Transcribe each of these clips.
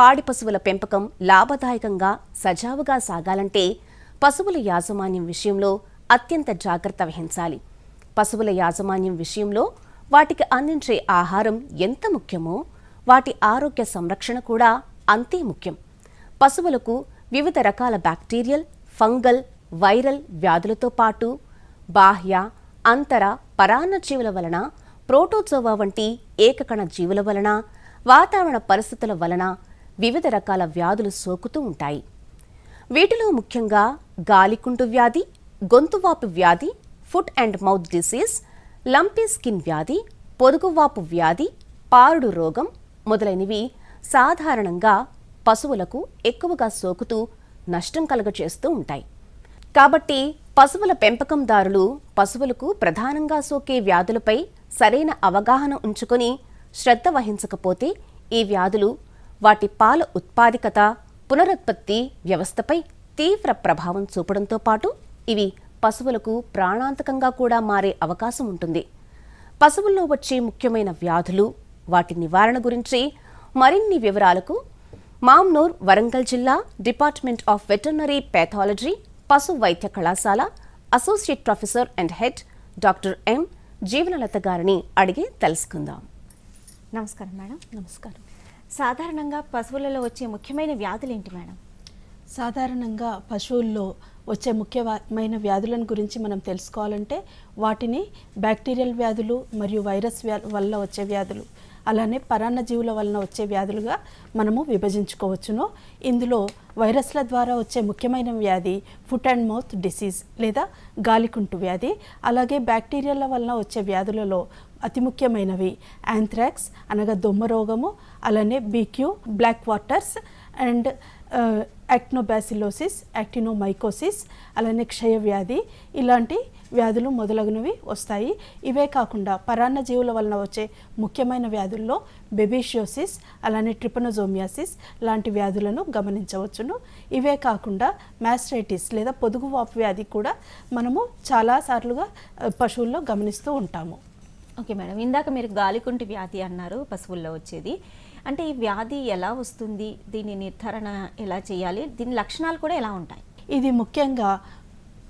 పాడి పశువుల పెంపకం లాభదాయకంగా సజావుగా సాగాలంటే పశువుల యాజమాన్యం విషయంలో అత్యంత జాగ్రత్త వహించాలి. పశువుల యాజమాన్యం విషయంలో వాటికి అందించే ఆహారం ఎంత ముఖ్యమో వాటి ఆరోగ్య సంరక్షణ కూడా అంతే ముఖ్యం. పశువులకు వివిధ రకాల బ్యాక్టీరియల్ ఫంగల్ వైరల్ వ్యాధులతో పాటు బాహ్య అంతర పరాన్న జీవుల వలన ప్రోటోజోవా వంటి ఏకకణ జీవుల వలన వాతావరణ పరిస్థితుల వలన వివిధ రకాల వ్యాధులు సోకుతూ ఉంటాయి. వీటిలో ముఖ్యంగా గాలికుంటు వ్యాధి గొంతువాపు వ్యాధి foot and mouth disease lumpy skin వ్యాధి పొరుగువాపు వ్యాధి పారుడు రోగం మొదలైనవి సాధారణంగా పశువులకు ఎక్కువగా సోకుతూ నష్టం కలుగచేస్తూ ఉంటాయి. కాబట్టి పశువుల పెంపకందారులు పశువులకు ప్రధానంగా సోకే వ్యాధులపై సరైన అవగాహన ఉంచుకొని శ్రద్ధ వహించకపోతే ఈ వ్యాధులు వాటి పాల ఉత్పాదికత పునరుత్పత్తి వ్యవస్థపై తీవ్ర ప్రభావం చూపడంతో పాటు ఇవి పశువులకు ప్రాణాంతకంగా కూడా మారే అవకాశం ఉంటుంది. పశువుల్లో వచ్చే ముఖ్యమైన వ్యాధులు వాటి నివారణ గురించి మరిన్ని వివరాలకు మామ్నూర్ వరంగల్ జిల్లా డిపార్ట్మెంట్ ఆఫ్ వెటర్నరీ పాథాలజీ పశు వైద్య కళాశాల associate professor and head doctor M Jeevanalatha గారిని అడిగి తెలుసుకుందాం. నమస్కారం మేడం. నమస్కారం. సాధారణంగా పశువులలో వచ్చే ముఖ్యమైన వ్యాధులు ఏంటి మేడం? సాధారణంగా పశువుల్లో వచ్చే ముఖ్యమైన వ్యాధులను గురించి మనం తెలుసుకోవాలంటే వాటిని బ్యాక్టీరియల్ వ్యాధులు మరియు వైరస్ వ్యా వల్ల వచ్చే వ్యాధులు. అలానే పరాన్న జీవుల వలన వచ్చే వ్యాధులుగా మనము విభజించుకోవచ్చును. ఇందులో వైరస్ల ద్వారా వచ్చే ముఖ్యమైన వ్యాధి ఫుట్ అండ్ మౌత్ డిసీజ్ లేదా గాలికుంటు వ్యాధి. అలాగే బ్యాక్టీరియాల వలన వచ్చే వ్యాధులలో అతి ముఖ్యమైనవి యాంథ్రాక్స్ అనగా దొమ్మ రోగము అలానే BQ black waters and actinobacillosis actinomycosis అలానే క్షయ వ్యాధి ఇలాంటి వ్యాధులు మొదలగునవి వస్తాయి. ఇవే కాకుండా పరాన్న జీవుల వలన వచ్చే ముఖ్యమైన వ్యాధుల్లో బెబీషియోసిస్ అలానే ట్రిపనోజోమియాసిస్ లాంటి వ్యాధులను గమనించవచ్చును. ఇవే కాకుండా మ్యాస్ట్రైటిస్ లేదా పొదుగు వాపు వ్యాధి కూడా మనము చాలాసార్లుగా పశువుల్లో గమనిస్తూ ఉంటాము. Okay madam. ఇందాక మీరు గాలికుంటి వ్యాధి అన్నారు పశువుల్లో వచ్చేది. అంటే ఈ వ్యాధి ఎలా వస్తుంది? దీని నిర్ధారణ ఎలా చేయాలి? దీని లక్షణాలు కూడా ఎలా ఉంటాయి? ఇది ముఖ్యంగా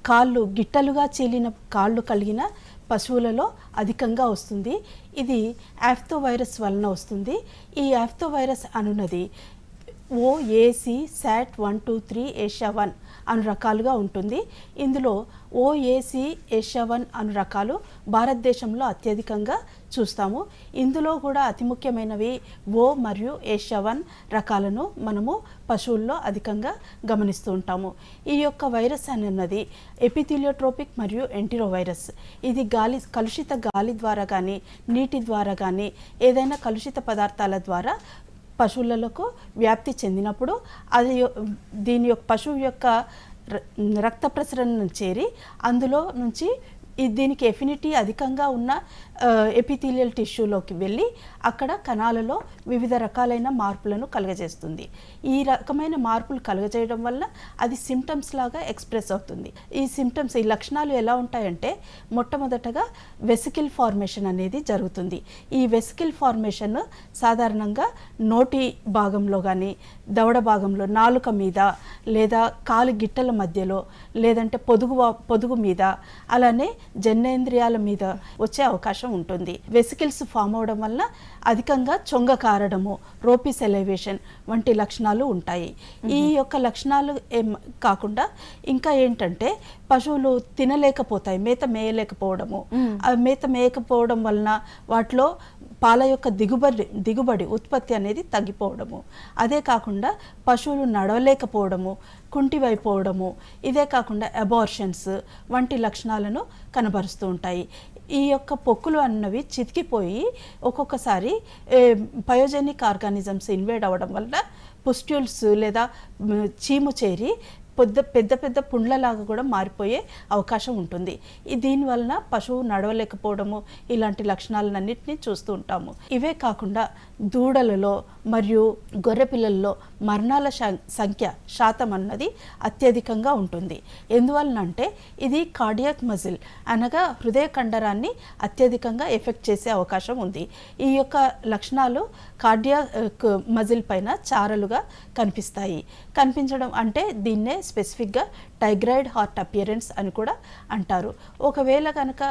కాళ్ళు గిట్టలుగా చీలిన కాళ్ళు కలిగిన పశువులలో అధికంగా వస్తుంది. ఇది యాఫ్తో వైరస్ వలన వస్తుంది. ఈ యాఫ్తో virus అనున్నది O A C SAT one two three Asia one అను రకాలుగా ఉంటుంది. ఇందులో ఓఏసి ఏషియా వన్ అను రకాలు భారతదేశంలో అత్యధికంగా చూస్తాము. ఇందులో కూడా అతి ముఖ్యమైనవి ఓ మరియు ఏషియా వన్ రకాలను మనము పశువుల్లో అధికంగా గమనిస్తూ ఉంటాము. ఈ యొక్క వైరస్ అన్నది ఎపిథిలియోట్రోపిక్ మరియు ఎంటిరో వైరస్ ఇది గాలి కలుషిత గాలి ద్వారా కానీ నీటి ద్వారా కానీ ఏదైనా కలుషిత పదార్థాల ద్వారా పశువులకు వ్యాప్తి చెందినప్పుడు అది దీని యొక్క పశువు యొక్క రక్త ప్రసరణను చేరి అందులో నుంచి దీనికి ఎఫినిటీ అధికంగా ఉన్న ఎపిథీలియల్ టిష్యూలోకి వెళ్ళి అక్కడ కణాలలో వివిధ రకాలైన మార్పులను కలుగజేస్తుంది. ఈ రకమైన మార్పులు కలుగజేయడం వల్ల అది సిమ్టమ్స్ లాగా ఎక్స్ప్రెస్ అవుతుంది. ఈ సిమ్టమ్స్ ఈ లక్షణాలు ఎలా ఉంటాయంటే మొట్టమొదటగా వెసికిల్ ఫార్మేషన్ అనేది జరుగుతుంది. ఈ వెసికిల్ ఫార్మేషన్ సాధారణంగా నోటి భాగంలో కానీ దవడ భాగంలో నాలుక మీద లేదా కాలు గిట్టల మధ్యలో లేదంటే పొదుగు పొదుగు మీద అలానే జన్నేంద్రియాల మీద వచ్చే అవకాశం ఉంటుంది. వెసికిల్స్ ఫామ్ అవడం వల్ల అధికంగా చొంగ కారడము రోపిస్ ఎలైవేషన్ వంటి లక్షణాలు ఉంటాయి. ఈ యొక్క లక్షణాలు ఏం కాకుండా ఇంకా ఏంటంటే పశువులు తినలేకపోతాయి మేత మేయలేకపోవడము. ఆ మేత మేయకపోవడం వలన వాటిలో పాల యొక్క దిగుబడి దిగుబడి ఉత్పత్తి అనేది తగ్గిపోవడము. అదే కాకుండా పశువులు నడవలేకపోవడము కుంటివైపోవడము ఇదే కాకుండా అబార్షన్స్ వంటి లక్షణాలను కనబరుస్తూ ఉంటాయి. ఈ యొక్క పొక్కులు అన్నవి చితికిపోయి ఒక్కొక్కసారి పయోజెనిక్ ఆర్గానిజమ్స్ ఇన్వేడ్ అవ్వడం వల్ల పుస్ట్యూల్స్ లేదా చీము చేరి పెద్ద పెద్ద పెద్ద పుండ్లలాగా కూడా మారిపోయే అవకాశం ఉంటుంది. దీనివలన దీని వలన పశువు నడవలేకపోవడము ఇలాంటి లక్షణాలన్నింటినీ చూస్తూ ఉంటాము. ఇవే కాకుండా దూడలలో మరియు గొర్రె పిల్లల్లో మరణాల సంఖ్య శాతం అన్నది అత్యధికంగా ఉంటుంది. ఎందువలనంటే ఇది కార్డియాక్ మజిల్ అనగా హృదయ కండరాన్ని అత్యధికంగా ఎఫెక్ట్ చేసే అవకాశం ఉంది. ఈ యొక్క లక్షణాలు కార్డియాక్ మజిల్ పైన చారలుగా కనిపిస్తాయి. కనిపించడం అంటే దీన్నే స్పెసిఫిక్గా టైగ్రాయిడ్ హార్ట్ అపియరెన్స్ అని కూడా అంటారు. ఒకవేళ కనుక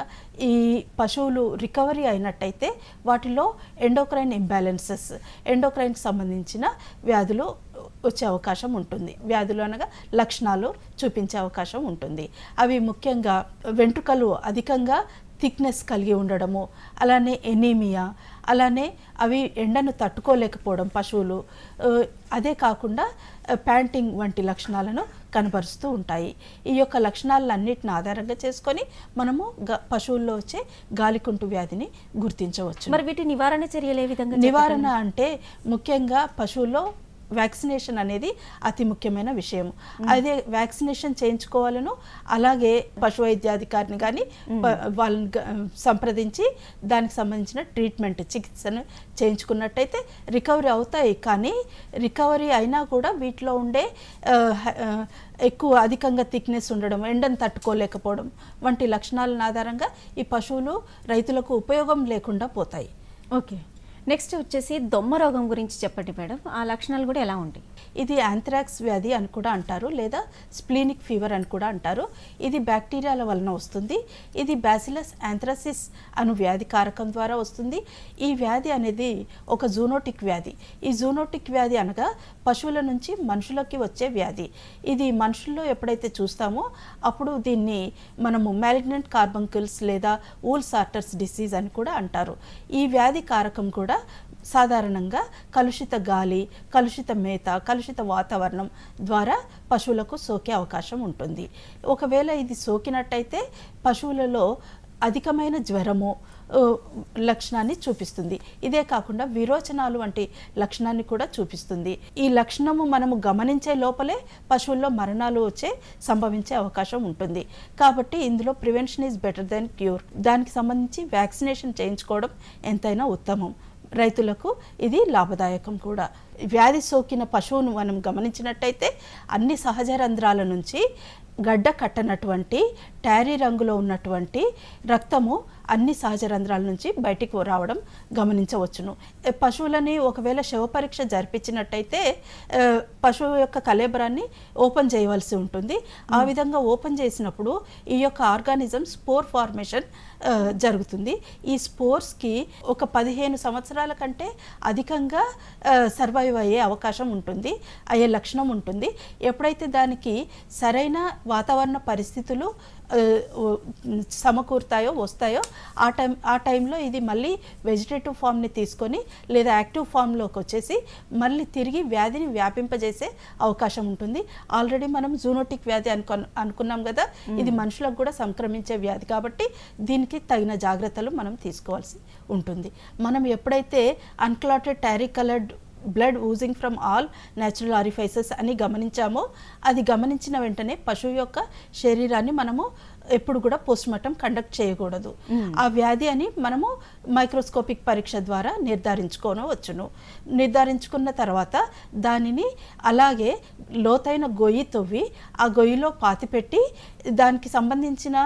ఈ పశువులు రికవరీ అయినట్టయితే వాటిలో ఎండోక్రైన్ ఇంబ్యాలెన్స్ ఇంబ్యాలెన్సెస్ ఎండోక్రైన్కి సంబంధించిన వ్యాధులు వచ్చే అవకాశం ఉంటుంది. వ్యాధులు అనగా లక్షణాలు చూపించే అవకాశం ఉంటుంది. అవి ముఖ్యంగా వెంట్రుకలు అధికంగా థిక్నెస్ కలిగి ఉండడము అలానే ఎనీమియా అలానే అవి ఎండను తట్టుకోలేకపోవడం పశువులు అదే కాకుండా ప్యాంటింగ్ వంటి లక్షణాలను కనబరుస్తూ ఉంటాయి. ఈ యొక్క లక్షణాలన్నిటిని ఆధారంగా చేసుకొని మనము పశువుల్లో వచ్చే గాలికుంటు వ్యాధిని గుర్తించవచ్చు మరి వీటి నివారణ చర్యలు ఏ విధంగా నివారణ అంటే ముఖ్యంగా పశువుల్లో వ్యాక్సినేషన్ అనేది అతి ముఖ్యమైన విషయం అదే వ్యాక్సినేషన్ చేయించుకోవాలను అలాగే పశు వైద్యాధికారిని కానీ వాళ్ళని సంప్రదించి దానికి సంబంధించిన ట్రీట్మెంట్ చికిత్సను చేయించుకున్నట్టయితే రికవరీ అవుతాయి. కానీ రికవరీ అయినా కూడా వీటిలో ఉండే ఎక్కువ అధికంగా థిక్నెస్ ఉండడం ఎండను తట్టుకోలేకపోవడం వంటి లక్షణాలను ఆధారంగా ఈ పశువులు రైతులకు ఉపయోగం లేకుండా పోతాయి. ఓకే. నెక్స్ట్ వచ్చేసి దొమ్మ రోగం గురించి చెప్పండి మేడం. ఆ లక్షణాలు కూడా ఎలా ఉంటాయి? ఇది యాంథ్రాక్స్ వ్యాధి అని కూడా అంటారు లేదా స్ప్లీనిక్ ఫీవర్ అని కూడా అంటారు. ఇది బ్యాక్టీరియాల వలన వస్తుంది. ఇది బ్యాసిలస్ యాంథ్రాసిస్ అను వ్యాధి కారకం ద్వారా వస్తుంది. ఈ వ్యాధి అనేది ఒక జూనోటిక్ వ్యాధి. ఈ జూనోటిక్ వ్యాధి అనగా పశువుల నుంచి మనుషులకి వచ్చే వ్యాధి. ఇది మనుషుల్లో ఎప్పుడైతే చూస్తామో అప్పుడు దీన్ని మనము మ్యాలిగ్నెంట్ కార్బంకిల్స్ లేదా ఊల్ సార్టర్స్ డిసీజ్ అని కూడా అంటారు. ఈ వ్యాధి కారకం కూడా సాధారణంగా కలుషిత గాలి కలుషిత మేత కలుషిత వాతావరణం ద్వారా పశువులకు సోకే అవకాశం ఉంటుంది. ఒకవేళ ఇది సోకినట్టయితే పశువులలో అధికమైన జ్వరము లక్షణాన్ని చూపిస్తుంది. ఇదే కాకుండా విరోచనాలు వంటి లక్షణాన్ని కూడా చూపిస్తుంది. ఈ లక్షణము మనము గమనించే లోపలే పశువుల్లో మరణాలు వచ్చే సంభవించే అవకాశం ఉంటుంది. కాబట్టి ఇందులో prevention is better than cure. దానికి సంబంధించి వ్యాక్సినేషన్ చేయించుకోవడం ఎంతైనా ఉత్తమం. రైతులకు ఇది లాభదాయకం కూడా. వ్యాధి సోకిన పశువును మనం గమనించినట్టయితే అన్ని సహజ రంధ్రాల నుంచి గడ్డ కట్టనటువంటి టారీ రంగులో ఉన్నటువంటి రక్తము అన్ని సహజ రంధ్రాల నుంచి బయటికి రావడం గమనించవచ్చును. పశువులని ఒకవేళ శవ పరీక్ష జరిపించినట్టయితే పశువు యొక్క కలేబరాన్ని ఓపెన్ చేయవలసి ఉంటుంది. ఆ విధంగా ఓపెన్ చేసినప్పుడు ఈ యొక్క ఆర్గానిజం స్పోర్ ఫార్మేషన్ జరుగుతుంది. ఈ స్పోర్స్కి ఒక పదిహేను సంవత్సరాల కంటే అధికంగా సర్వైవ్ అయ్యే అవకాశం ఉంటుంది అయ్యే లక్షణం ఉంటుంది. ఎప్పుడైతే దానికి సరైన వాతావరణ పరిస్థితులు సమకూరుతాయో వస్తాయో ఆ టైం ఆ టైంలో ఇది మళ్ళీ వెజిటేటివ్ ఫామ్ని తీసుకొని లేదా యాక్టివ్ ఫామ్లోకి వచ్చేసి మళ్ళీ తిరిగి వ్యాధిని వ్యాపింపజేసే అవకాశం ఉంటుంది. ఆల్రెడీ మనం జూనోటిక్ వ్యాధి అనుకు అనుకున్నాం కదా ఇది మనుషులకు కూడా సంక్రమించే వ్యాధి కాబట్టి దీనికి తగిన జాగ్రత్తలు మనం తీసుకోవాల్సి ఉంటుంది. మనం ఎప్పుడైతే unclotted tarry coloured blood oozing from all natural orifices అని గమనించామో. అది గమనించిన వెంటనే పశువు యొక్క శరీరాన్ని మనము ఎప్పుడు కూడా పోస్ట్మార్టం కండక్ట్ చేయకూడదు. ఆ వ్యాధి అని మనము మైక్రోస్కోపిక్ పరీక్ష ద్వారా నిర్ధారించుకోనవచ్చును నిర్ధారించుకున్న తర్వాత దానిని అలాగే లోతైన గొయ్యి తవ్వి ఆ గొయ్యిలో పాతిపెట్టి దానికి సంబంధించిన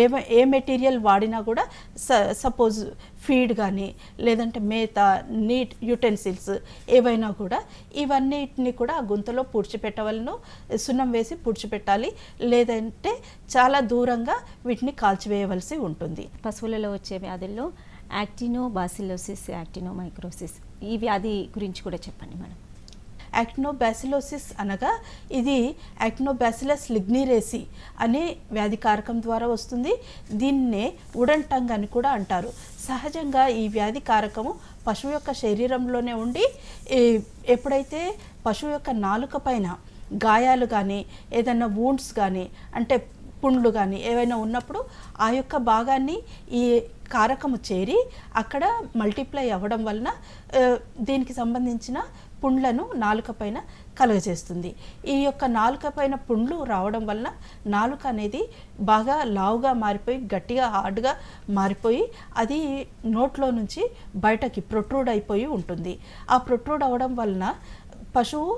ఏ ఏ మెటీరియల్ వాడినా కూడా స సపోజ్ ఫీడ్ కానీ లేదంటే మేత నీట్ యూటెన్సిల్స్ ఏవైనా కూడా ఇవన్నిటిని కూడా ఆ గుంతలో పూడ్చిపెట్టవలను సున్నం వేసి పూడ్చిపెట్టాలి లేదంటే చాలా దూరంగా వీటిని కాల్చివేయవలసి ఉంటుంది. పశువులలో వచ్చే వ్యాధుల్లో యాక్టినో బాసిలోసిస్ యాక్టినో మైక్రోసిస్ ఈ వ్యాధి గురించి కూడా చెప్పండి మేడం. యాక్నోబ్యాసిలోసిస్ అనగా ఇది యాక్నోబ్యాసిలస్ లిగ్నిరేసి అనే వ్యాధి కారకం ద్వారా వస్తుంది. దీన్నే ఉడన్ టంగ్ అని కూడా అంటారు. సహజంగా ఈ వ్యాధి కారకము పశువు యొక్క శరీరంలోనే ఉండి ఎప్పుడైతే పశువు యొక్క నాలుక పైన గాయాలు కానీ ఏదైనా వూండ్స్ కానీ అంటే పుండ్లు కానీ ఏవైనా ఉన్నప్పుడు ఆ యొక్క భాగాన్ని ఈ కారకము చేరి అక్కడ మల్టిప్లై అవ్వడం వలన దీనికి సంబంధించిన పుండ్లను నాలుక పైన కలుగజేస్తుంది. ఈ యొక్క నాలుక పైన పుండ్లు రావడం వలన నాలుక అనేది బాగా లావుగా మారిపోయి గట్టిగా హార్డ్గా మారిపోయి అది నోట్లో నుంచి బయటకి ప్రొట్రూడ్ అయిపోయి ఉంటుంది. ఆ ప్రొట్రూడ్ అవ్వడం వలన పశువు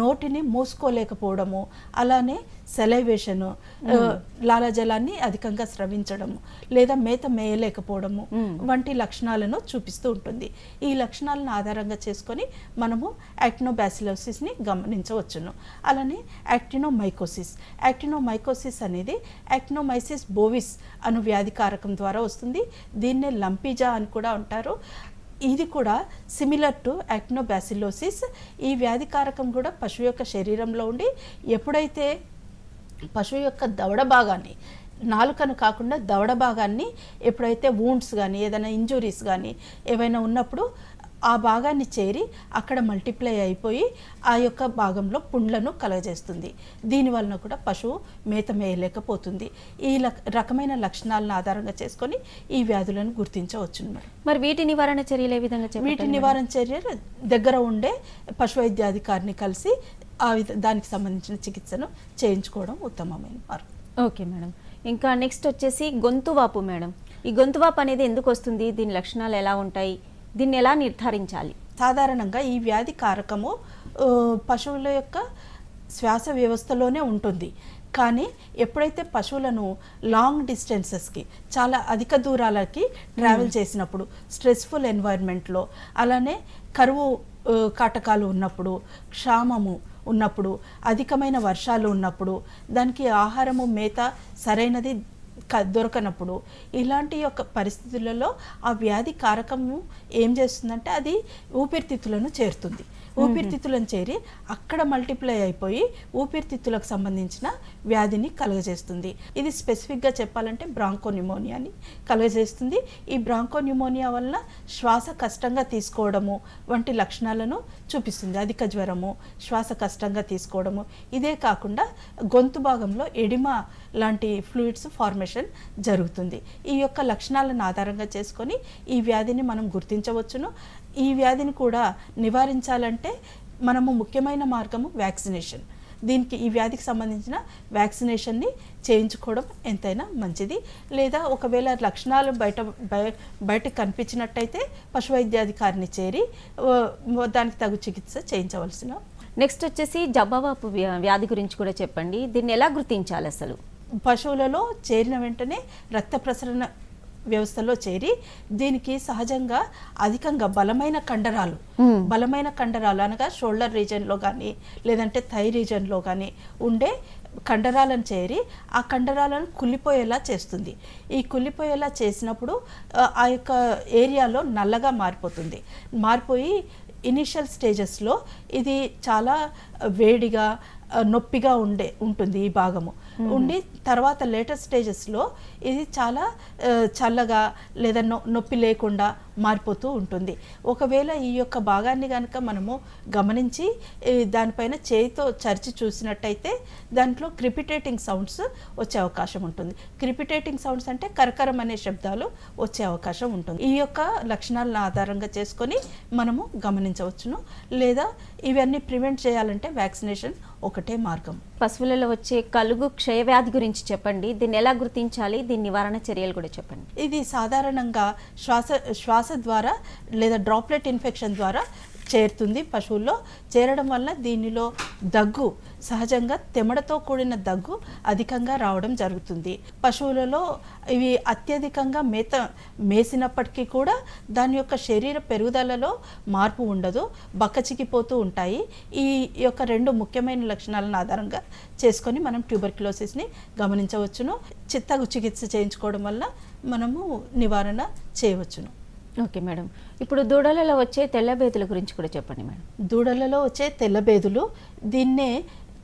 నోటిని మూసుకోలేకపోవడము అలానే సెలైవేషను లాలాజలాన్ని అధికంగా స్రవించడము లేదా మేత మేయలేకపోవడము వంటి లక్షణాలను చూపిస్తూ ఉంటుంది. ఈ లక్షణాలను ఆధారంగా చేసుకొని మనము యాక్టినోబాసిలోసిస్ని గమనించవచ్చును. అలానే యాక్టినోమైకోసిస్. యాక్టినోమైకోసిస్ అనేది యాక్టినోమైసిస్ బోవిస్ అను వ్యాధి కారకం ద్వారా వస్తుంది. దీన్నే లంపిజా అని కూడా అంటారు. ఇది కూడా సిమిలర్ టు యాక్నోబాసిలోసిస్ ఈ వ్యాధి కారకం కూడా పశువు యొక్క శరీరంలో ఉండి ఎప్పుడైతే పశువు యొక్క దవడ భాగాన్ని నాలుకను కాకుండా దవడ భాగాన్ని ఎప్పుడైతే వూండ్స్ కానీ ఏదైనా ఇంజురీస్ కానీ ఏవైనా ఉన్నప్పుడు ఆ భాగాన్ని చేరి అక్కడ మల్టిప్లై అయిపోయి ఆ యొక్క భాగంలో పుండ్లను కలగజేస్తుంది. దీని వలన కూడా పశువు మేత మేయలేకపోతుంది. ఈ లక్- రకమైన లక్షణాలను ఆధారంగా చేసుకొని ఈ వ్యాధులను గుర్తించవచ్చు మేడం. మరి వీటి నివారణ చర్యలు ఏ విధంగా వీటి నివారణ చర్యలు దగ్గర ఉండే పశు వైద్యాధికారిని కలిసి ఆ విధ దానికి సంబంధించిన చికిత్సను చేయించుకోవడం ఉత్తమమైన మార్గం. Okay madam. ఇంకా నెక్స్ట్ వచ్చేసి గొంతు వాపు మేడం. ఈ గొంతు వాపు అనేది ఎందుకు వస్తుంది? దీని లక్షణాలు ఎలా ఉంటాయి? దీన్ని ఎలా నిర్ధారించాలి? సాధారణంగా ఈ వ్యాధి కారకము పశువుల యొక్క శ్వాస వ్యవస్థలోనే ఉంటుంది. కానీ ఎప్పుడైతే పశువులను లాంగ్ డిస్టెన్సెస్కి చాలా అధిక దూరాలకి ట్రావెల్ చేసినప్పుడు స్ట్రెస్ఫుల్ ఎన్వైర్న్మెంట్లో అలానే కరువు కాటకాలు ఉన్నప్పుడు క్షామము ఉన్నప్పుడు అధికమైన వర్షాలు ఉన్నప్పుడు దానికి ఆహారము మేత సరైనది దొరకనప్పుడు ఇలాంటి యొక్క పరిస్థితులలో ఆ వ్యాధి కారకము ఏం చేస్తుందంటే అది ఊపిరితిత్తులను చేరుతుంది. ఊపిరితిత్తులను చేరి అక్కడ మల్టిప్లై అయిపోయి ఊపిరితిత్తులకు సంబంధించిన వ్యాధిని కలుగజేస్తుంది. ఇది స్పెసిఫిక్గా చెప్పాలంటే బ్రాంకో న్యూమోనియాని కలుగజేస్తుంది. ఈ బ్రాంకో న్యూమోనియా వలన శ్వాస కష్టంగా తీసుకోవడము వంటి లక్షణాలను చూపిస్తుంది. అధిక జ్వరము శ్వాస కష్టంగా తీసుకోవడము. ఇదే కాకుండా గొంతు భాగంలో ఎడిమా లాంటి ఫ్లూయిడ్స్ ఫార్మేషన్ జరుగుతుంది. ఈ యొక్క లక్షణాలను ఆధారంగా చేసుకొని ఈ వ్యాధిని మనం గుర్తించవచ్చును. ఈ వ్యాధిని కూడా నివారించాలంటే మనము ముఖ్యమైన మార్గము వ్యాక్సినేషన్. దీనికి ఈ వ్యాధికి సంబంధించిన వ్యాక్సినేషన్ని చేయించుకోవడం ఎంతైనా మంచిది. లేదా ఒకవేళ లక్షణాలు బయట బయ- బయటకు కనిపించినట్టయితే పశు వైద్యాధికారిని చేరి దానికి తగు చికిత్స చేయించవలసిన నెక్స్ట్ వచ్చేసి జబ్బవాపు వ్యా- వ్యాధి గురించి కూడా చెప్పండి. దీన్ని ఎలా గుర్తించాలి అసలు? పశువులలో చేరిన వెంటనే రక్త ప్రసరణ వ్యవస్థలో చేరి దీనికి సహజంగా అధికంగా బలమైన కండరాలు బలమైన కండరాలు అనగా షోల్డర్ రీజన్లో కానీ లేదంటే థై రీజన్లో కానీ ఉండే కండరాలను చేరి ఆ కండరాలను కుళ్ళిపోయేలా చేస్తుంది. ఈ కుళ్ళిపోయేలా చేసినప్పుడు ఆ, యొక్క ఏరియాలో నల్లగా మారిపోతుంది. మారిపోయి ఇనిషియల్ స్టేజెస్లో ఇది చాలా వేడిగా నొప్పిగా ఉండే ఉంటుంది ఈ భాగము. ఉండి తర్వాత లేటెస్ట్ స్టేజెస్లో ఇది చాలా చల్లగా లేదా నొ నొప్పి లేకుండా మారిపోతూ ఉంటుంది. ఒకవేళ ఈ యొక్క భాగాన్ని కనుక మనము గమనించి దానిపైన చేయితో చరిచి చూసినట్టయితే దాంట్లో క్రిపిటేటింగ్ సౌండ్స్ వచ్చే అవకాశం ఉంటుంది. క్రిపిటేటింగ్ సౌండ్స్ అంటే కరకరం అనే శబ్దాలు వచ్చే అవకాశం ఉంటుంది. ఈ యొక్క లక్షణాలను ఆధారంగా చేసుకొని మనము గమనించవచ్చును. లేదా ఇవన్నీ ప్రివెంట్ చేయాలంటే వ్యాక్సినేషన్ ఒకటే మార్గం. పశువులలో వచ్చే కలుగు క్షయవ్యాధి గురించి చెప్పండి. దీన్ని ఎలా గుర్తించాలి? దీని నివారణ చర్యలు కూడా చెప్పండి. ఇది సాధారణంగా శ్వాస శ్వాస ద్వారా లేదా డ్రాప్లెట్ ఇన్ఫెక్షన్ ద్వారా చేరుతుంది పశువుల్లో. చేరడం వల్ల దీనిలో దగ్గు సహజంగా తెమడతో కూడిన దగ్గు అధికంగా రావడం జరుగుతుంది. పశువులలో ఇవి అత్యధికంగా మేత మేసినప్పటికీ కూడా దాని యొక్క శరీర పెరుగుదలలో మార్పు ఉండదు బక్కచికిపోతూ ఉంటాయి. ఈ యొక్క రెండు ముఖ్యమైన లక్షణాలను ఆధారంగా చేసుకొని మనం ట్యూబర్క్యులోసిస్ని గమనించవచ్చును. చిత్తగు చికిత్స చేయించుకోవడం వల్ల మనము నివారణ చేయవచ్చును. Okay madam. ఇప్పుడు దూడలలో వచ్చే తెల్లబేదుల గురించి కూడా చెప్పండి మేడం. దూడలలో వచ్చే తెల్లబేదులు దీన్నే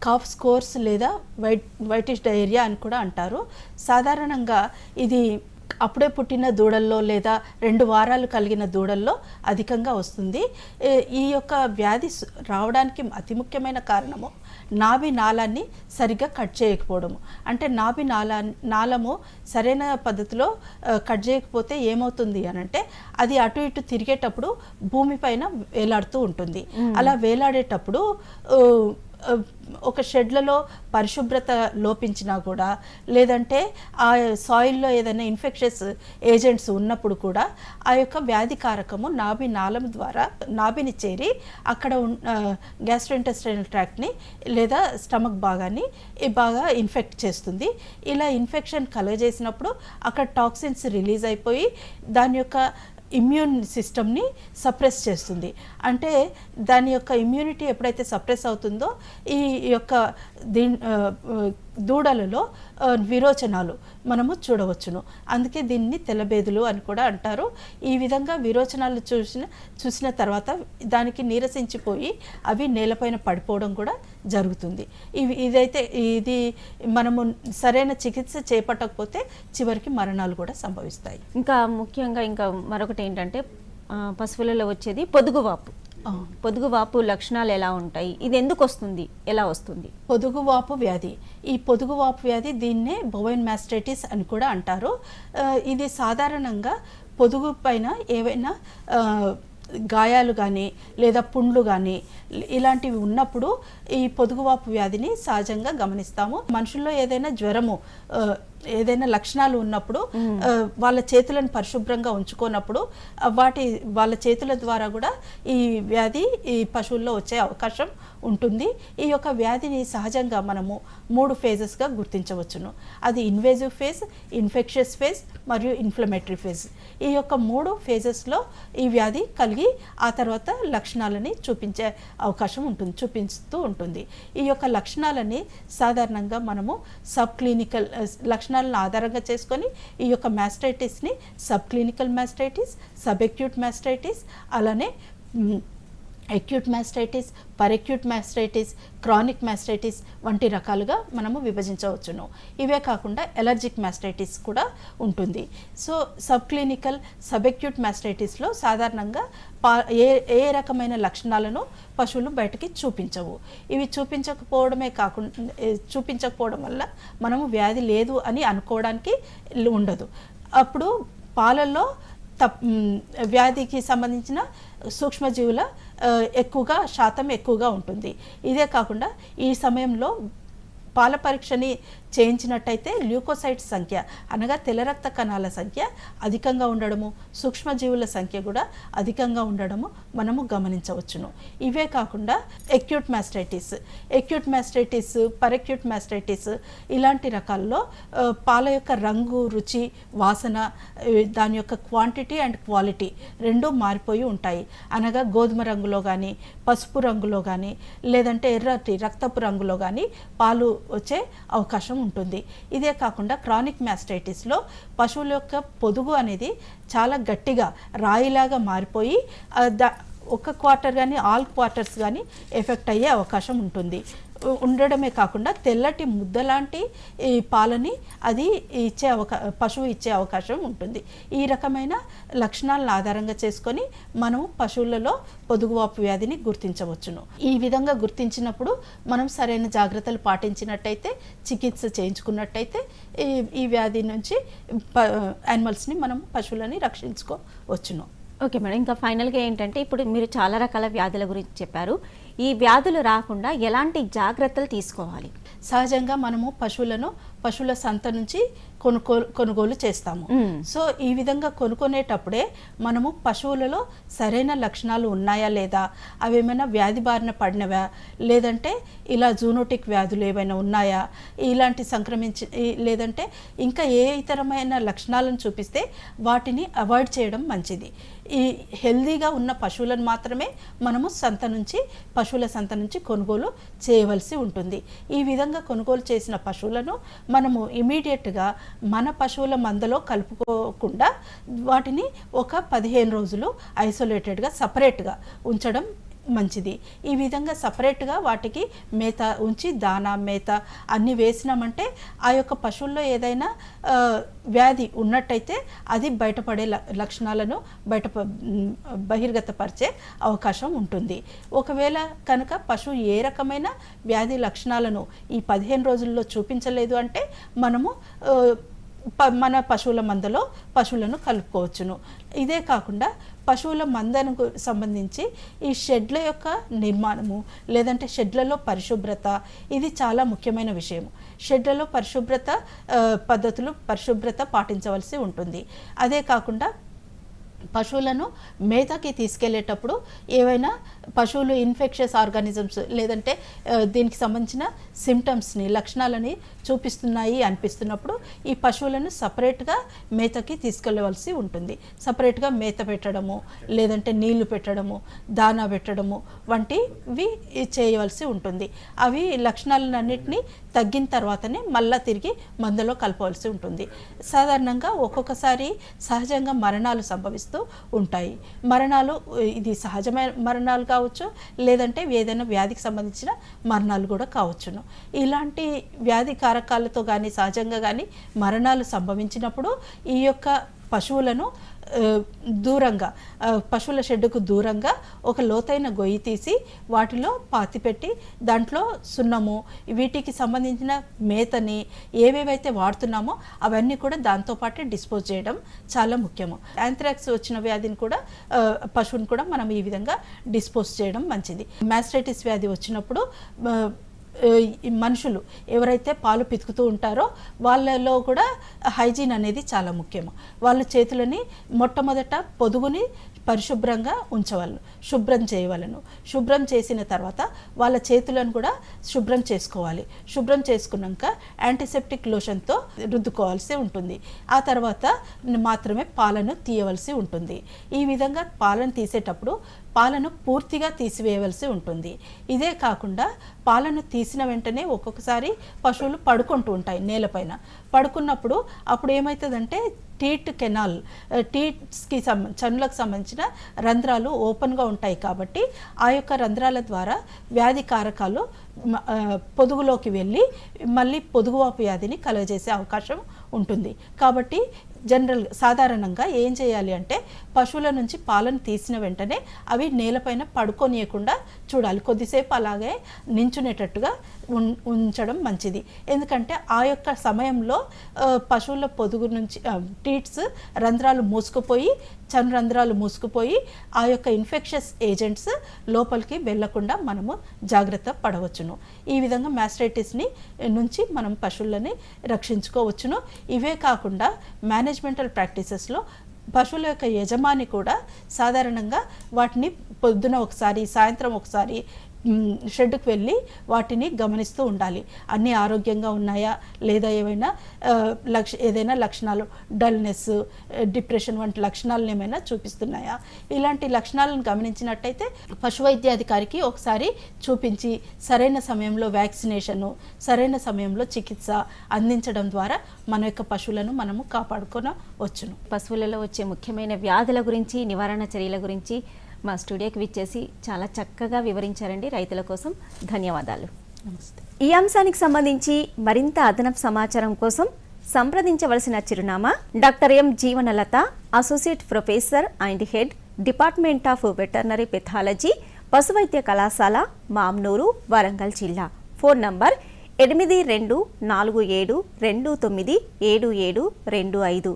కాఫ్ స్కోర్స్ లేదా వైట్ వైటిష్ డయేరియా అని కూడా అంటారు. సాధారణంగా ఇది అప్పుడే పుట్టిన దూడల్లో లేదా రెండు వారాలు కలిగిన దూడల్లో అధికంగా వస్తుంది. ఈ యొక్క వ్యాధి రావడానికి అతి ముఖ్యమైన కారణము నాభి నాళాన్ని సరిగ్గా కట్ చేయకపోవడము. అంటే నాభి నాళా నాళము సరైన పద్ధతిలో కట్ చేయకపోతే ఏమవుతుంది అని అంటే అది అటు ఇటు తిరిగేటప్పుడు భూమిపైన వేలాడుతూ ఉంటుంది. అలా వేలాడేటప్పుడు ఒక షెడ్లలో పరిశుభ్రత లోపించినా కూడా లేదంటే ఆ సాయిల్లో ఏదైనా ఇన్ఫెక్షన్స్ ఏజెంట్స్ ఉన్నప్పుడు కూడా ఆ యొక్క వ్యాధి కారకము నాభి నాళం ద్వారా నాభిని చేరి అక్కడ గ్యాస్ట్రోఇంటెస్టైనల్ ట్రాక్ట్ని లేదా స్టమక్ భాగాన్ని బాగా ఇన్ఫెక్ట్ చేస్తుంది. ఇలా ఇన్ఫెక్షన్ కలగజేసినప్పుడు అక్కడ టాక్సిన్స్ రిలీజ్ అయిపోయి దాని యొక్క ఇమ్యూన్ సిస్టమ్ని సప్రెస్ చేస్తుంది. అంటే దాని యొక్క ఇమ్యూనిటీ ఎప్పుడైతే సప్రెస్ అవుతుందో ఈ యొక్క దీని దూడలలో విరోచనాలు మనము చూడవచ్చును. అందుకే దీన్ని తెల్లబేదులు అని కూడా అంటారు. ఈ విధంగా విరోచనాలు చూసిన చూసిన తర్వాత దానికి నీరసించిపోయి అవి నేలపైన పడిపోవడం కూడా జరుగుతుంది. ఇవి ఇదైతే ఇది మనము సరైన చికిత్స చేపట్టకపోతే చివరికి మరణాలు కూడా సంభవిస్తాయి. ఇంకా ముఖ్యంగా ఇంకా మరొకటి ఏంటంటే పశువులలో వచ్చేది పొదుగువాపు పొదుగువాపు లక్షణాలు ఎలా ఉంటాయి? ఇది ఎందుకు వస్తుంది? ఎలా వస్తుంది? పొదుగువాపు వ్యాధి. ఈ పొదుగువాపు వ్యాధి దీన్నే బొవైన్ మ్యాస్టైటిస్ అని కూడా అంటారు. ఇది సాధారణంగా పొదుగు పైన ఏవైనా గాయాలు కానీ లేదా పుండ్లు కానీ ఇలాంటివి ఉన్నప్పుడు ఈ పొదుగువాపు వ్యాధిని సహజంగా గమనిస్తాము. మనుషుల్లో ఏదైనా జ్వరము ఏదైనా లక్షణాలు ఉన్నప్పుడు వాళ్ళ చేతులను పరిశుభ్రంగా ఉంచుకోనప్పుడు వాటి వాళ్ళ చేతుల ద్వారా కూడా ఈ వ్యాధి ఈ పశువుల్లో వచ్చే అవకాశం ఉంటుంది. ఈ యొక్క వ్యాధిని సహజంగా మనము మూడు ఫేజెస్గా గుర్తించవచ్చును. అది ఇన్వేజివ్ ఫేజ్ ఇన్ఫెక్షియస్ ఫేజ్ మరియు ఇన్ఫ్లమేటరీ ఫేజ్ ఈ యొక్క మూడు ఫేజెస్లో ఈ వ్యాధి కలిగి ఆ తర్వాత లక్షణాలని చూపించే అవకాశం ఉంటుంది చూపిస్తూ ఉంటుంది. ఈ యొక్క లక్షణాలని సాధారణంగా మనము సబ్ క్లినికల్ లక్షణాలను ఆధారంగా చేసుకొని ఈ యొక్క మ్యాస్టైటిస్ని sub clinical mastitis sub acute mastitis అలానే acute mastitis peracute mastitis chronic mastitis వంటి రకాలుగా మనము విభజించవచ్చును. ఇవే కాకుండా ఎలర్జిక్ మ్యాస్టైటిస్ కూడా ఉంటుంది. సో సబ్ క్లినికల్ సబెక్యూట్ మ్యాస్టైటిస్లో సాధారణంగా పా ఏ ఏ రకమైన లక్షణాలను పశువులు బయటకి చూపించవు. ఇవి చూపించకపోవడమే కాకుండా చూపించకపోవడం వల్ల మనము వ్యాధి లేదు అని అనుకోవడానికి ఉండదు. అప్పుడు పాలల్లో వ్యాధికి సంబంధించిన సూక్ష్మజీవుల ఎక్కువగా శాతం ఎక్కువగా ఉంటుంది. ఇదే కాకుండా ఈ సమయంలో పాల పరీక్షని చేయించినట్టయితే ల్యూకోసైట్స్ సంఖ్య అనగా తెల్ల రక్త కణాల సంఖ్య అధికంగా ఉండడము సూక్ష్మజీవుల సంఖ్య కూడా అధికంగా ఉండడము మనము గమనించవచ్చును. ఇవే కాకుండా acute mastitis acute mastitis peracute mastitis ఇలాంటి రకాల్లో పాల యొక్క రంగు రుచి వాసన దాని యొక్క క్వాంటిటీ అండ్ క్వాలిటీ రెండూ మారిపోయి ఉంటాయి. అనగా గోధుమ రంగులో కానీ పసుపు రంగులో కానీ లేదంటే ఎర్రటి రక్తపు రంగులో కానీ పాలు వచ్చే అవకాశం ఉంటుంది. ఇదే కాకుండా క్రానిక్ మ్యాస్టైటిస్లో పశువుల యొక్క పొదుగు అనేది చాలా గట్టిగా రాయిలాగా మారిపోయి ఒక క్వార్టర్ కానీ ఆల్ క్వార్టర్స్ కానీ ఎఫెక్ట్ అయ్యే అవకాశం ఉంటుంది. ఉండడమే కాకుండా తెల్లటి ముద్దలాంటి ఈ పాలని అది ఇచ్చే అవకా పశువు ఇచ్చే అవకాశం ఉంటుంది. ఈ రకమైన లక్షణాలను ఆధారంగా చేసుకొని మనం పశువులలో పొదుగువాపు వ్యాధిని గుర్తించవచ్చును. ఈ విధంగా గుర్తించినప్పుడు మనం సరైన జాగ్రత్తలు పాటించినట్టయితే చికిత్స చేయించుకున్నట్టయితే ఈ ఈ వ్యాధి నుంచి ప యానిమల్స్ని మనం పశువులని రక్షించుకోవచ్చును. Okay madam. ఇంకా ఫైనల్గా ఏంటంటే ఇప్పుడు మీరు చాలా రకాల వ్యాధుల గురించి చెప్పారు. ఈ వ్యాధులు రాకుండా ఎలాంటి జాగ్రత్తలు తీసుకోవాలి? సహజంగా మనము పశువులను పశువుల సంత నుంచి కొనుగోలు కొనుగోలు చేస్తాము. సో ఈ విధంగా కొనుక్కునేటప్పుడే మనము పశువులలో సరైన లక్షణాలు ఉన్నాయా లేదా? అవి ఏమైనా వ్యాధి బారిన పడినవా? లేదంటే ఇలా జూనోటిక్ వ్యాధులు ఏమైనా ఉన్నాయా? ఇలాంటి సంక్రమించి లేదంటే ఇంకా ఏ ఇతరమైన లక్షణాలను చూపిస్తే వాటిని అవాయిడ్ చేయడం మంచిది. ఈ హెల్దీగా ఉన్న పశువులను మాత్రమే మనము సంత నుంచి పశువుల సంత నుంచి కొనుగోలు చేయవలసి ఉంటుంది. ఈ విధంగా కొనుగోలు చేసిన పశువులను మనము ఇమీడియట్గా మన పశువుల మందలో కలుపుకోకుండా వాటిని ఒక పదిహేను రోజులు ఐసోలేటెడ్గా సపరేట్గా ఉంచడం మంచిది. ఈ విధంగా సపరేట్గా వాటికి మేత ఉంచి దానా మేత అన్నీ వేసినామంటే ఆ యొక్క పశువుల్లో ఏదైనా వ్యాధి ఉన్నట్టయితే అది బయటపడే ల- లక్షణాలను బయట బహిర్గతపరిచే అవకాశం ఉంటుంది. ఒకవేళ కనుక పశువు ఏ రకమైన వ్యాధి లక్షణాలను ఈ పదిహేను రోజుల్లో చూపించలేదు అంటే మనము ప- మన పశువుల మందలో పశువులను కలుపుకోవచ్చును. ఇదే కాకుండా పశువుల మందనకు సంబంధించి ఈ షెడ్ల యొక్క నిర్మాణము లేదంటే షెడ్లలో పరిశుభ్రత ఇది చాలా ముఖ్యమైన విషయం షెడ్లలో పరిశుభ్రత పద్ధతులు పరిశుభ్రత పాటించవలసి ఉంటుంది. అదే కాకుండా పశువులను మేతకి తీసుకెళ్ళేటప్పుడు ఏవైనా పశువులు ఇన్ఫెక్షస్ ఆర్గానిజమ్స్ లేదంటే దీనికి సంబంధించిన సిమ్టమ్స్ని లక్షణాలని చూపిస్తున్నాయి అనిపిస్తున్నప్పుడు ఈ పశువులను సపరేట్గా మేతకి తీసుకెళ్ళవలసి ఉంటుంది. సపరేట్గా మేత పెట్టడము లేదంటే నీళ్ళు పెట్టడము దానా పెట్టడము వంటివి చేయవలసి ఉంటుంది. అవి లక్షణాలన్నింటినీ తగ్గిన తర్వాతనే మళ్ళా తిరిగి మందులో కలపవలసి ఉంటుంది. సాధారణంగా ఒక్కొక్కసారి సహజంగా మరణాలు సంభవిస్తూ ఉంటాయి. మరణాలు ఇది సహజమైన మరణాలు కావచ్చు లేదంటే ఏదైనా వ్యాధికి సంబంధించిన మరణాలు కూడా కావచ్చును. ఇలాంటి వ్యాధి కారకాలతో కానీ సహజంగా కానీ మరణాలు సంభవించినప్పుడు ఈ యొక్క పశువులను దూరంగా పశువుల షెడ్డుకు దూరంగా ఒక లోతైన గొయ్యి తీసి వాటిలో పాతిపెట్టి దాంట్లో సున్నము వీటికి సంబంధించిన మేతని ఏవేవైతే వాడుతున్నామో అవన్నీ కూడా దాంతోపాటు డిస్పోజ్ చేయడం చాలా ముఖ్యము. యాంథ్రాక్స్ వచ్చిన వ్యాధిని కూడా పశువుని కూడా మనం ఈ విధంగా డిస్పోజ్ చేయడం మంచిది. మ్యాస్ట్రైటిస్ వ్యాధి వచ్చినప్పుడు మనుషులు ఎవరైతే పాలు పితుకుతూ ఉంటారో వాళ్ళలో కూడా హైజీన్ అనేది చాలా ముఖ్యం వాళ్ళ చేతులని మొట్టమొదట పొదుగుని పరిశుభ్రంగా ఉంచవలను శుభ్రం చేయవలను. శుభ్రం చేసిన తర్వాత వాళ్ళ చేతులను కూడా శుభ్రం చేసుకోవాలి. శుభ్రం చేసుకున్నాక యాంటీసెప్టిక్ లోషన్తో రుద్దుకోవాల్సి ఉంటుంది. ఆ తర్వాత మాత్రమే పాలను తీయవలసి ఉంటుంది. ఈ విధంగా పాలను తీసేటప్పుడు పాలను పూర్తిగా తీసివేయవలసి ఉంటుంది. ఇదే కాకుండా పాలను తీసిన వెంటనే ఒక్కొక్కసారి పశువులు పడుకుంటూ ఉంటాయి నేలపైన. పడుకున్నప్పుడు అప్పుడు ఏమవుతుందంటే టీట్ కెనాల్ టీట్స్కి సంబ చనులకు సంబంధించిన రంధ్రాలు ఓపెన్గా ఉంటాయి కాబట్టి ఆ యొక్క రంధ్రాల ద్వారా వ్యాధి కారకాలు పొదుగులోకి వెళ్ళి మళ్ళీ పొదుగువాపు వ్యాధిని కలుగజేసే అవకాశం ఉంటుంది. కాబట్టి జనరల్ సాధారణంగా ఏం చేయాలి అంటే పశువుల నుంచి పాలను తీసిన వెంటనే అవి నేలపైన పడుకోనియకుండా చూడాలి. కొద్దిసేపు అలాగే నించునేటట్టుగా ఉంచడం మంచిది. ఎందుకంటే ఆ యొక్క సమయంలో పశువుల పొదుగు నుంచి టీట్స్ రంధ్రాలు మూసుకుపోయి చను రంధ్రాలు మూసుకుపోయి ఆ యొక్క ఇన్ఫెక్షస్ ఏజెంట్స్ లోపలికి వెళ్ళకుండా మనము జాగ్రత్త పడవచ్చును. ఈ విధంగా మ్యాస్ట్రైటిస్ని నుంచి మనం పశువులని రక్షించుకోవచ్చును. ఇవే కాకుండా మేనేజ్మెంటల్ ప్రాక్టీసెస్లో పశువుల యొక్క యజమాని కూడా సాధారణంగా వాటిని పొద్దున ఒకసారి సాయంత్రం ఒకసారి మ్, షెడ్డుకు వెళ్ళి వాటిని గమనిస్తూ ఉండాలి. అన్నీ ఆరోగ్యంగా ఉన్నాయా? లేదా ఏమైనా లక్ష ఏదైనా లక్షణాలు డల్నెస్ డిప్రెషన్ వంటి లక్షణాలను ఏమైనా చూపిస్తున్నాయా? ఇలాంటి లక్షణాలను గమనించినట్టయితే పశువైద్యాధికారికి ఒకసారి చూపించి సరైన సమయంలో వ్యాక్సినేషను సరైన సమయంలో చికిత్స అందించడం ద్వారా మన యొక్క పశువులను మనము కాపాడుకొనవచ్చును. పశువులలో వచ్చే ముఖ్యమైన వ్యాధుల గురించి నివారణ చర్యల గురించి మా స్టూడియోకి విచ్చేసి చాలా చక్కగా వివరించారండి. రైతుల కోసం ధన్యవాదాలు. నమస్తే. ఈ అంశానికి సంబంధించి మరింత అదనపు సమాచారం కోసం సంప్రదించవలసిన చిరునామా doctor M Jeevanalatha associate professor and head department of veterinary pathology పశువైద్య కళాశాల మామ్నూరు వరంగల్ జిల్లా. ఫోన్ నంబర్ ఎనిమిది రెండు నాలుగు ఏడు రెండు తొమ్మిది ఏడు ఏడు రెండు ఐదు.